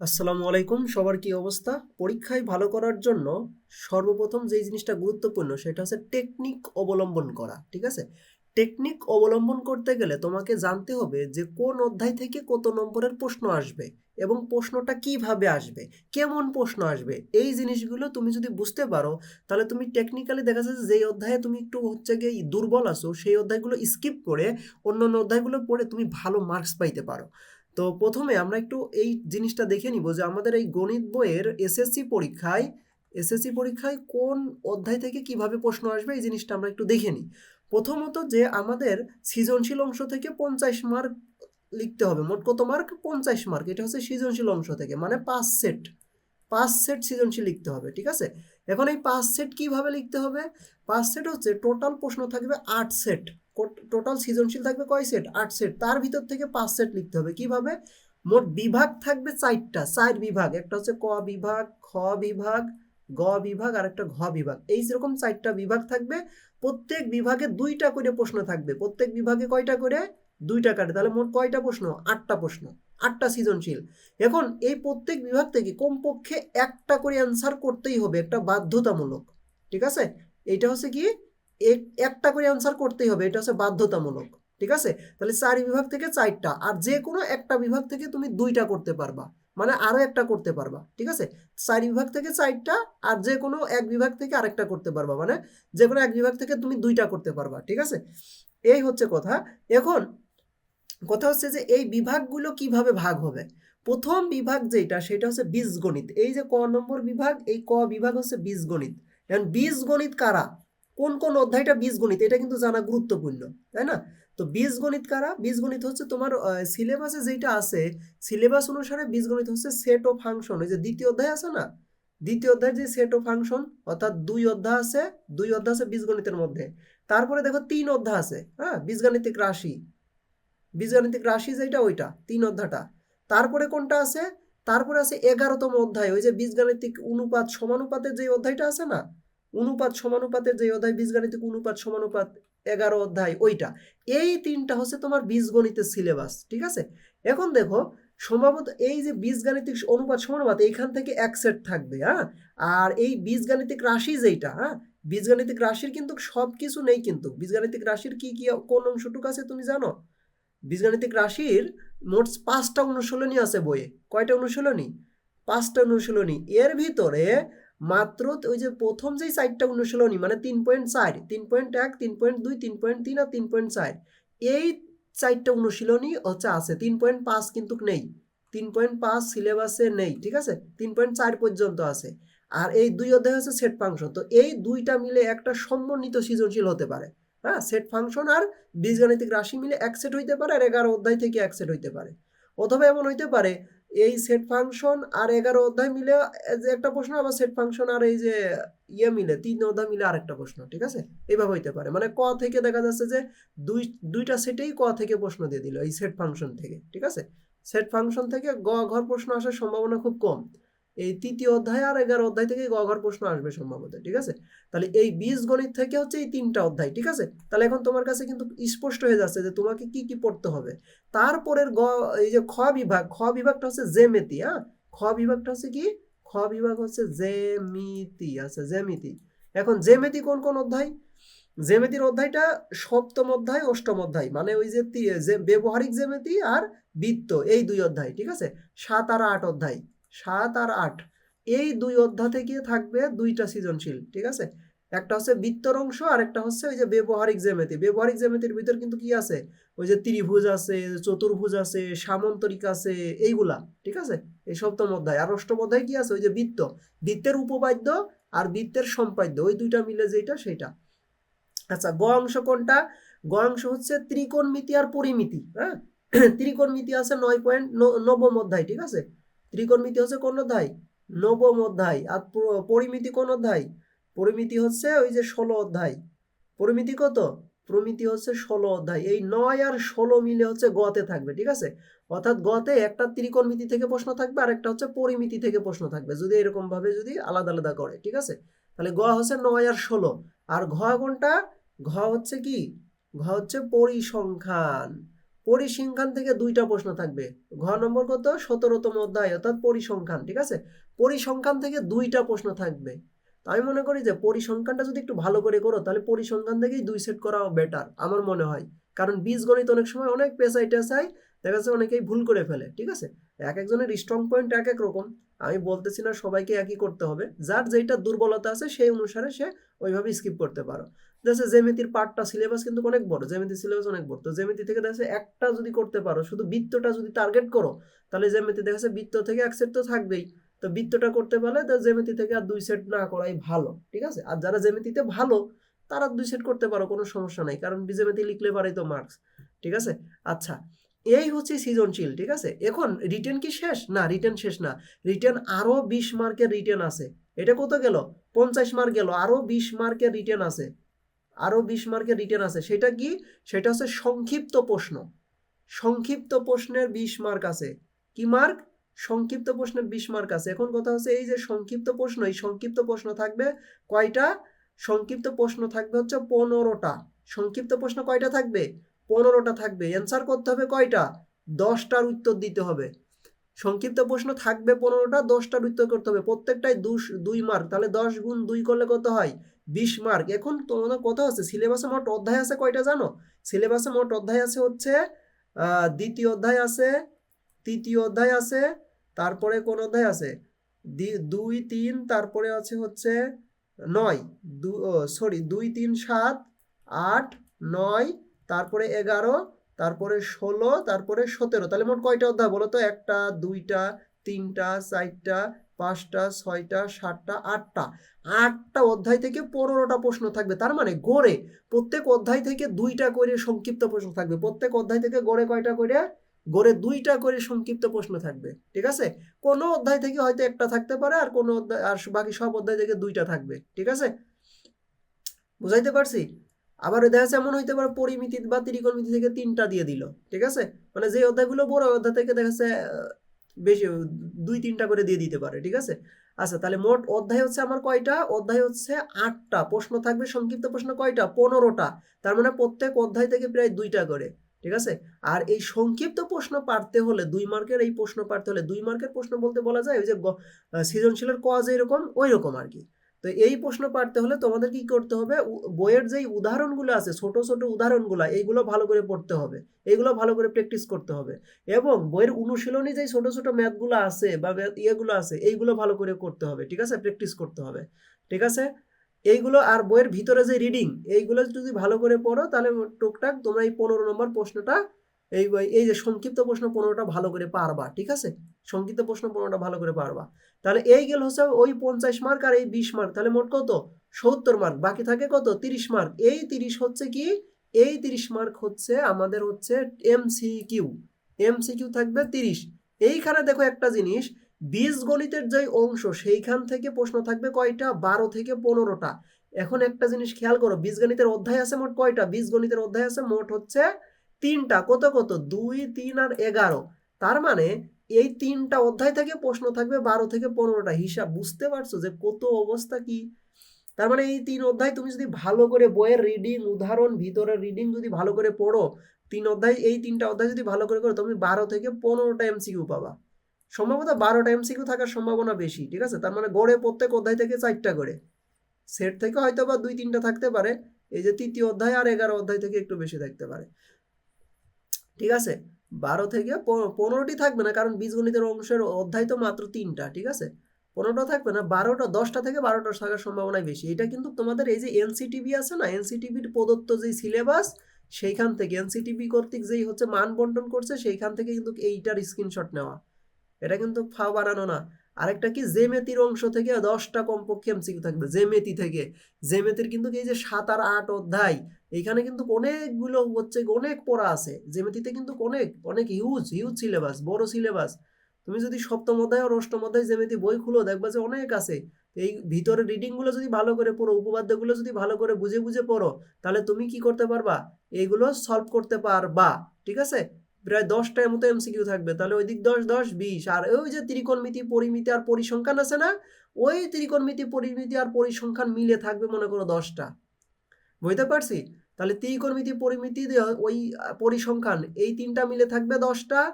আসসালামু আলাইকুম, সবার কি অবস্থা? পরীক্ষায় ভালো করার জন্য সর্বপ্রথম যেই জিনিসটা গুরুত্বপূর্ণ সেটা হচ্ছে টেকনিক অবলম্বন করা, ঠিক আছে? টেকনিক অবলম্বন করতে গেলে তোমাকে জানতে হবে যে কোন অধ্যায় থেকে কত নম্বরের প্রশ্ন আসবে এবং প্রশ্নটা কীভাবে আসবে, কেমন প্রশ্ন আসবে, এই জিনিসগুলো তুমি যদি বুঝতে পারো তাহলে তুমি টেকনিক্যালি দেখা যাচ্ছে যেই অধ্যায়ে তুমি একটু হচ্ছে গিয়ে দুর্বল আছো সেই অধ্যায়গুলো স্কিপ করে অন্যান্য অধ্যায়গুলো পড়ে তুমি ভালো মার্কস পাইতে পারো। তো প্রথমে আমরা একটু এই জিনিসটা দেখে নিব যে আমাদের এই গণিত বইয়ের এসএসসি পরীক্ষায় এসএসসি পরীক্ষায় কোন অধ্যায় থেকে কীভাবে প্রশ্ন আসবে এই জিনিসটা আমরা একটু দেখে নিই। প্রথমত যে আমাদের সৃজনশীল অংশ থেকে পঞ্চাশ মার্ক লিখতে হবে, মোট কত মার্ক পঞ্চাশ মার্ক এটা হচ্ছে সৃজনশীল অংশ থেকে মানে পাঁচ সেট পাঁচ সেট সৃজনশীল লিখতে হবে, ঠিক আছে? এখন এই পাঁচ সেট কীভাবে লিখতে হবে? পাঁচ সেট হচ্ছে টোটাল প্রশ্ন থাকবে আট সেট টোটাল সৃজনশীল থাকবে কয় সেট আট সেট তার ভিতর থেকে পাঁচ সেট লিখতে হবে। কীভাবে? মোট বিভাগ থাকবে চারটা। চার বিভাগ। একটা হচ্ছে ক বিভাগ, খ বিভাগ, গ বিভাগ আর একটা ঘ বিভাগ। এই যেরকম চারটা বিভাগ থাকবে, প্রত্যেক বিভাগে দুইটা করে প্রশ্ন থাকবে। প্রত্যেক বিভাগে কয়টা করে? দুইটা কাটে তাহলে মোট কয়টা প্রশ্ন? আটটা প্রশ্ন। আটটা সৃজনশীল। এখন এই প্রত্যেক বিভাগ থেকে কমপক্ষে একটা করে অ্যান্সার করতেই হবে। একটা বাধ্যতামূলক। ঠিক আছে? এইটা হচ্ছে কি? একটা করে অ্যান্সার করতেই হবে, এটা হচ্ছে বাধ্যতামূলক, ঠিক আছে? তাহলে চার বিভাগ থেকে চারটা, আর যে কোনো একটা বিভাগ থেকে তুমি দুইটা করতে পারবা মানে আরও একটা করতে পারবা, ঠিক আছে? চার বিভাগ থেকে চারটা, আর যে কোনো এক বিভাগ থেকে আরেকটা করতে পারবা মানে যে কোনো এক বিভাগ থেকে তুমি দুইটা করতে পারবা, ঠিক আছে? এই হচ্ছে কথা। এখন কথা হচ্ছে যে এই বিভাগগুলো কীভাবে ভাগ হবে? প্রথম বিভাগ যেটা, সেটা হচ্ছে বীজগণিত। এই যে ক নম্বর বিভাগ, এই ক বিভাগ হচ্ছে বীজগণিত। এখন বীজগণিত কারা? কোন কোন অধ্যায়টা বীজগণিত, এটা কিন্তু জানা গুরুত্বপূর্ণ, তাই না? তো বীজগণিত কারা? বীজগণিত হচ্ছে তোমার সিলেবাসে যেটা আছে সিলেবাস অনুসারে বীজগণিত হচ্ছে সেট ও ফাংশন ওই যে দ্বিতীয় অধ্যায় আছে না? দ্বিতীয় অধ্যায় যে সেট ও ফাংশন অর্থাৎ দুই অধ্যায় আছে, দুই অধ্যায় আছে বীজগণিতের মধ্যে। তারপরে দেখো তিন অধ্যায় আছে হ্যাঁ? বীজগাণিতিক রাশি। বীজগাণিতিক রাশি যেটা ওইটা, তিন অধ্যায়টা। তারপরে কোনটা আছে? তারপরে আছে এগারোতম অধ্যায়, ওই যে বীজগাণিতিক অনুপাত, সমানুপাতের যে অধ্যায়টা আছে না? অনুপাত সমানুপাতের যে অধ্যায় বীজগাণিতিক অনুপাত সমানুপাত এগারো অধ্যায়, ওইটা। এই তিনটা হচ্ছে তোমার বীজগণিতের সিলেবাস ঠিক আছে? এখন দেখো, সম্ভবত এই যে বীজগাণিতিক অনুপাত সমানুপাত, এইখান থেকে এক সেট থাকবে হ্যাঁ? আর এই বীজগাণিতিক রাশি যেইটা হ্যাঁ? বীজগাণিতিক রাশির কিন্তু সব কিছু নেই কিন্তু। বীজগাণিতিক রাশির কি কি, কোন অংশটুকু আছে তুমি জানো? বীজগাণিতিক রাশির মোট পাঁচটা অনুশীলনী আছে বইয়ে। কয়টা অনুশীলনী? পাঁচটা অনুশীলনী। এর ভিতরে মাত্র ওই যে প্রথম যেই চারটা অনুশীলনী মানে তিন পয়েন্ট চার, তিন পয়েন্ট এক, তিন পয়েন্ট দুই, তিন পয়েন্ট তিন আর তিন পয়েন্ট চার, এই চারটা অনুশীলনী হচ্ছে আছে। তিন পয়েন্ট পাঁচ কিন্তু নেই। তিন পয়েন্ট পাঁচ সিলেবাসে নেই, ঠিক আছে? তিন পয়েন্ট চার পর্যন্ত আছে। আর এই দুই অধ্যায় হচ্ছে সেট ফাংশন তো এই দুইটা মিলে একটা সমন্বিত সৃজনশীল হতে পারে। হ্যাঁ সেট ফাংশন আর বীজগাণিতিক রাশি মিলে এক সেট হইতে পারে আর এগারো অধ্যায় থেকে এক সেট হইতে পারে। অথবা এমন হইতে পারে এই সেট ফাংশন আর এগারো অধ্যায় মিলে যে একটা প্রশ্ন, আবার সেট ফাংশন আর এই যে ইয়ে মিলে, তিন অধ্যায় মিলে আরেকটা প্রশ্ন, ঠিক আছে? এইভাবে হইতে পারে। মানে ক থেকে দেখা যাচ্ছে যে দুই, দুইটা সেটেই ক থেকে প্রশ্ন দিয়ে দিল এই সেট ফাংশন থেকে, ঠিক আছে? সেট ফাংশন থেকে গ ঘর প্রশ্ন আসার সম্ভাবনা খুব কম। এই তৃতীয় অধ্যায় আর এগারো অধ্যায় থেকে গ ঘর প্রশ্ন আসবে সম্ভবত, ঠিক আছে? তাহলে এই বীজ গণিত থেকে হচ্ছে এই তিনটা অধ্যায়, ঠিক আছে? তাহলে এখন তোমার কাছে কিন্তু স্পষ্ট হয়ে যাচ্ছে যে তোমাকে কি কি পড়তে হবে। তারপরের গ, এই যে খ বিভাগ, খ বিভাগটা হচ্ছে জেমেতি হ্যাঁ? খ বিভাগটা হচ্ছে কি? খ বিভাগ হচ্ছে জেমিতি আছে জেমিতি এখন জেমেতি কোন কোন অধ্যায়? জেমেতির অধ্যায়টা সপ্তম অধ্যায়, অষ্টম অধ্যায় মানে ওই যে ব্যবহারিক জেমেতি আর বৃত্ত, এই দুই অধ্যায়, ঠিক আছে? সাত আর আট অধ্যায়। সাত আর আট। এই দুই অধ্যায় থেকে থাকবে দুইটা সৃজনশীল, ঠিক আছে? একটা হচ্ছে বৃত্তর অংশ আর একটা হচ্ছে ওই যে ব্যবহারিক জ্যামিতি। ব্যবহারিক জ্যামিতির ভিতর কিন্তু কি আছে? ওই যে ত্রিভুজ আছে, চতুর্ভুজ আছে, সামন্তরিক আছে, এইগুলা, ঠিক আছে? এই সপ্তম অধ্যায়। আর অষ্টম অধ্যায় কি আছে? ওই যে বৃত্ত। বৃত্তের উপবাদ্য আর বৃত্তের সম্পাদ্য, ওই দুইটা মিলে যেটা সেটা আচ্ছা গ অংশ কোনটা? গ অংশ হচ্ছে ত্রিকোণমিতি আর পরিমিতি হ্যাঁ? ত্রিকোণমিতি আছে নয় পয়েন্ট নবম অধ্যায়, ঠিক আছে? ত্রিকোণমিতি হচ্ছে কোন অধ্যায়? নবম অধ্যায়। আর পরিমিতি কোন অধ্যায়? পরিমিতি হচ্ছে ওই যে ষোলো অধ্যায়। পরিমিতি কত? প্রমিতি হচ্ছে ষোলো অধ্যায়। এই নয় আর ষোলো মিলে হচ্ছে গতে থাকবে, ঠিক আছে? অর্থাৎ গতে একটা ত্রিকোণমিতি থেকে প্রশ্ন থাকবে আর একটা হচ্ছে পরিমিতি থেকে প্রশ্ন থাকবে। যদি এরকম ভাবে যদি আলাদা আলাদা করে, ঠিক আছে? তাহলে গ হচ্ছে নয় আর ষোলো। আর ঘ কোনটা? ঘ হচ্ছে কি? ঘ হচ্ছে পরিসংখ্যান। পরিসংখ্যান থেকে দুইটা প্রশ্ন থাকবে। ঘ নম্বর কত? সতেরোতম অধ্যায়, অর্থাৎ পরিসংখ্যান, ঠিক আছে? পরিসংখ্যান থেকে দুইটা প্রশ্ন থাকবে। আমি মনে করি যে পরিসংখ্যানটা যদি একটু ভালো করে করো, তাহলে পরিসংখ্যান থেকেই দুই সেট করা বেটার আমার মনে হয়। কারণ বীজগণিত অনেক সময় অনেক পেশাই টেসাই দেখা যাচ্ছে অনেকেই ভুল করে ফেলে, ঠিক আছে? এক একজনের স্ট্রং পয়েন্ট এক এক রকম। আমি বলতেছি না সবাইকে একই করতে হবে। যার যেটা দুর্বলতা আছে, সেই অনুসারে সে ওইভাবে স্কিপ করতে পারো। দেখছে জ্যামিতির পার্টটা সিলেবাস কিন্তু অনেক বড় জ্যামিতির সিলেবাস অনেক বড়। তো জ্যামিতি থেকে দেখছে একটা যদি করতে পারো, শুধু বৃত্তটা যদি টার্গেট করো, তাহলে জ্যামিতি দেখা যাচ্ছে বৃত্ত থেকে এক সেট তো থাকবেই। তো বৃত্তটা করতে পারলে তো জ্যামিতি থেকে আর দুই সেট না করাই ভালো, ঠিক আছে? আর যারা জ্যামিতিতে ভালো, তারা দুই সেট করতে পারো, কোনো সমস্যা নাই। কারণ জ্যামিতি লিখলে পারেই তো মার্কস ঠিক আছে? আচ্ছা এই হচ্ছে সৃজনশীল, ঠিক আছে? এখন রিটেন কি শেষ? না রিটার্ন শেষ না। রিটেন আরও বিশ মার্কের রিটেন আছে। এটা কত গেল? পঞ্চাশ মার্ক গেল। আরও বিশ মার্কের রিটেন আছে। আরও বিশ মার্কের রিটার্ন আছে। সেটা কি? সেটা হচ্ছে সংক্ষিপ্ত প্রশ্ন। সংক্ষিপ্ত প্রশ্নের বিশ মার্ক আছে। কি মার্ক সংক্ষিপ্ত প্রশ্নের বিশ মার্ক আছে। এখন কথা হচ্ছে এই যে সংক্ষিপ্ত প্রশ্ন, এই সংক্ষিপ্ত প্রশ্ন থাকবে কয়টা? সংক্ষিপ্ত প্রশ্ন থাকবে হচ্ছে পনেরোটা। সংক্ষিপ্ত প্রশ্ন কয়টা থাকবে? পনেরোটা থাকবে। অ্যান্সার করতে হবে কয়টা? দশটার উত্তর দিতে হবে। সংক্ষিপ্ত প্রশ্ন, থাকবে পনেরোটা, দশটার উত্তর করতে হবে। প্রত্যেকটাই দুই মার্ক তাহলে দশ গুণ দুই করলে কত হয়? বিশ মার্ক এখন তোমাদের কথা আছে সিলেবাসে মোট অধ্যায় আছে কয়টা জানো? সিলেবাসে মোট অধ্যায় আছে হচ্ছে দ্বিতীয় অধ্যায় আছে, তৃতীয় অধ্যায় আছে, তারপরে কোন অধ্যায় আছে? দুই, তিন, তারপরে আছে হচ্ছে নয়। দু সরি দুই, তিন, সাত, আট, নয় তারপরে এগারো, তারপরে ষোলো, তারপরে সতেরো। তাহলে মোট কয়টা অধ্যায় বলো তো? একটা, দুইটা, তিনটা, চারটা, পাঁচটা, ছয়টা, সাতটা, আটটা। আটটা অধ্যায় থেকে পনেরোটা প্রশ্ন থাকবে। তার মানে গড়ে প্রত্যেক অধ্যায় থেকে দুইটা করে সংক্ষিপ্ত প্রশ্ন থাকবে। প্রত্যেক অধ্যায় থেকে গড়ে কয়টা করে? গড়ে দুইটা করে সংক্ষিপ্ত প্রশ্ন থাকবে। ঠিক আছে? কোনো অধ্যায় থেকে হয়তো একটা থাকতে পারে আর কোনো অধ্যায়, আর বাকি সব অধ্যায় থেকে দুইটা থাকবে। ঠিক আছে? বুঝাইতে পারছি? আবার দেখা যাচ্ছে এমন হইতে পারে পরিমিতি বা ত্রিকোণমিতি থেকে তিনটা দিয়ে দিল, ঠিক আছে? মানে যে অধ্যায়গুলো বড় অধ্যায় থেকে দেখা যাচ্ছে বেশি, দুই তিনটা করে দিয়ে দিতে পারে, ঠিক আছে? আচ্ছা তাহলে মোট অধ্যায় হচ্ছে আমার কয়টা? অধ্যায় হচ্ছে আটটা, প্রশ্ন থাকবে, সংক্ষিপ্ত প্রশ্ন কয়টা? পনেরোটা, তার মানে প্রত্যেক অধ্যায় থেকে প্রায় দুইটা করে, ঠিক আছে? আর এই সংক্ষিপ্ত প্রশ্ন পারতে হলে, দুই মার্কের এই প্রশ্ন পারতে হলে, দুই মার্কের প্রশ্ন বলতে বলা যায়, ওই যে সৃজনশীলের কজ এরকম, ওই রকম আর কি। তো এই প্রশ্ন পারতে হলে তোমাদের কি করতে হবে? বইয়ের যেই উদাহরণগুলো আছে, ছোট ছোট উদাহরণগুলো, এইগুলো ভালো করে পড়তে হবে। এইগুলো ভালো করে প্র্যাকটিস করতে হবে। এবং বইয়ের অনুশীলনী যেই ছোট ছোট ম্যাথগুলো আছে বা ইয়েগুলো আছে, এইগুলো ভালো করে করতে হবে, ঠিক আছে? প্র্যাকটিস করতে হবে, ঠিক আছে? এইগুলো আর বইয়ের ভিতরে যে রিডিং এইগুলো যদি ভালো করে পড়ো, তাহলে টুকটাক তোমরা এই পনেরো নম্বর প্রশ্নটা এই এই যে সংক্ষিপ্ত প্রশ্ন পনেরোটা ভালো করে পারবা, ঠিক আছে? সংক্ষিপ্ত প্রশ্ন পনেরোটা ভালো করে পারবা। তাহলে এই গেল হচ্ছে ওই পঞ্চাশ মার্ক আর এই বিশ মার্ক তাহলে মোট কত? সত্তর মার্ক বাকি থাকে কত? তিরিশ মার্ক এই তিরিশ হচ্ছে কি? এই তিরিশ মার্ক হচ্ছে আমাদের হচ্ছে এমসিকিউ এমসিকিউ থাকবে তিরিশ। এইখানে দেখো একটা জিনিস বীজ গণিতের যে অংশ, সেইখান থেকে প্রশ্ন থাকবে কয়টা? বারো থেকে পনেরোটা। এখন একটা জিনিস খেয়াল করো, বীজগণিতের অধ্যায় আছে মোট কয়টা? বীজগণিতের অধ্যায় আছে মোট হচ্ছে তিনটা কত কত? দুই, তিন আর এগারো। তার মানে এই তিনটা অধ্যায় থেকে প্রশ্ন থাকবে বারো থেকে পনেরোটা। হিসাব বুঝতে পারছ যে কত অবস্থা কি? তার মানে এই তিন অধ্যায় তুমি যদি ভালো করে বইয়ের রিডিং উদাহরণ, ভিতরের রিডিং যদি ভালো করে পড়ো, তিন অধ্যায়, এই তিনটা অধ্যায় যদি ভালো করে করো, তুমি বারো থেকে পনেরোটা এমসিকিউ পাবা। সম্ভবত বারোটা এমসিকিউ থাকার সম্ভাবনা বেশি, ঠিক আছে? তার মানে গড়ে প্রত্যেক অধ্যায় থেকে চারটা করে। সেট থেকে হয়তো বা দুই, তিনটা থাকতে পারে। এই যে তৃতীয় অধ্যায় আর এগারো অধ্যায় থেকে একটু বেশি থাকতে পারে। ঠিক আছে? বারো থেকে পনেরোটি থাকবে না, কারণ বীজগণিতের অংশের অধ্যায় তো মাত্র তিনটা, ঠিক আছে? পনেরোটা থাকবে না, বারোটা, দশটা থেকে বারোটা থাকার সম্ভাবনাই বেশি। এটা কিন্তু তোমাদের এই যে এনসিটিভি আছে না, এনসিটিভির প্রদত্ত যেই সিলেবাস, সেইখান থেকে, এনসিটিভি কর্তৃক যেই হচ্ছে মান বন্টন করছে, সেইখান থেকে কিন্তু এইটার স্ক্রিনশট নেওয়া। এটা কিন্তু ফা বানানো না। আরেকটা কি? জেমেতির অংশ থেকে দশটা কমপক্ষে এমসিকিউ থাকবে। জেমেতি থেকে। জেমেতির কিন্তু এই যে সাত আর আট অধ্যায়, এখানে কিন্তু অনেকগুলো হচ্ছে, অনেক পড়া আছে। জেমেতিতে কিন্তু অনেক অনেক হিউজ হিউজ সিলেবাস বড় সিলেবাস তুমি যদি সপ্তম অধ্যায় আর অষ্টম অধ্যায় জেমেতি বই খুলো, দেখবা যে অনেক আছে। এই ভিতরে রিডিংগুলো যদি ভালো করে পড়ো উপপাদ্যগুলো যদি ভালো করে বুঝে বুঝে পড়ো, তাহলে তুমি কি করতে পারবা? এইগুলো সলভ করতে পারবা। ঠিক আছে? প্রায় দশটার মতো এমসিকিউ থাকবে। তাহলে ওই দিক দশ দশ, বিশ। আর ওই যে ত্রিকোণমিতি, পরিমিতি আর পরিসংখ্যান আছে না? ওই ত্রিকোণমিতি, পরিমিতি আর পরিসংখ্যান মিলে থাকবে মনে করো দশটা। বুঝতে পারছি? তাহলে ত্রিকোণমিতি, পরিমিতি ওই পরিসংখ্যান, এই তিনটা মিলে থাকবে দশটা।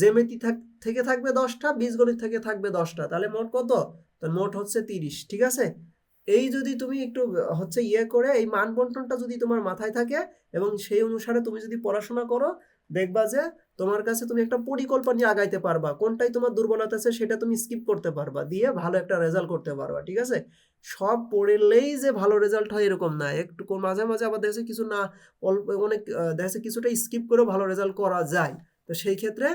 জেমেতি থাক- থেকে থাকবে দশটা, বীজগণিত থেকে থাকবে দশটা। তাহলে মোট কত? তো মোট হচ্ছে তিরিশ, ঠিক আছে? এই যদি তুমি একটু হচ্ছে ইয়ে করে, এই মান বন্টনটা যদি তোমার মাথায় থাকে এবং সেই অনুসারে তুমি যদি পড়াশোনা করো দেখবা যে তোমার কাছে তুমি একটা পরিকল্পনা নিয়ে আগাইতে পারবা। কোনটাই তোমার দুর্বলতা আছে সেটা তুমি স্কিপ করতে পারবা। দিয়ে ভালো একটা রেজাল্ট করতে পারবা, ঠিক আছে? সব পড়লেই যে ভালো রেজাল্ট হয় এরকম না। একটু মাঝে মাঝে আবার দেখছে কিছু না অল্প অনেক দেখছে কিছুটা স্কিপ করেও ভালো রেজাল্ট করা যায়। তো সেই ক্ষেত্রে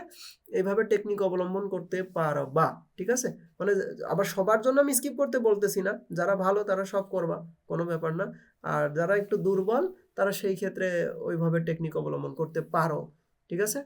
এইভাবে টেকনিক অবলম্বন করতে পারবা, ঠিক আছে? মানে আবার সবার জন্য আমি স্কিপ করতে বলতেছি না। যারা ভালো তারা সব করবা, কোনো ব্যাপার না। আর যারা একটু দুর্বল তারা সেই ক্ষেত্রে ওইভাবে টেকনিক অবলম্বন করতে পারো। ঠিক আছে?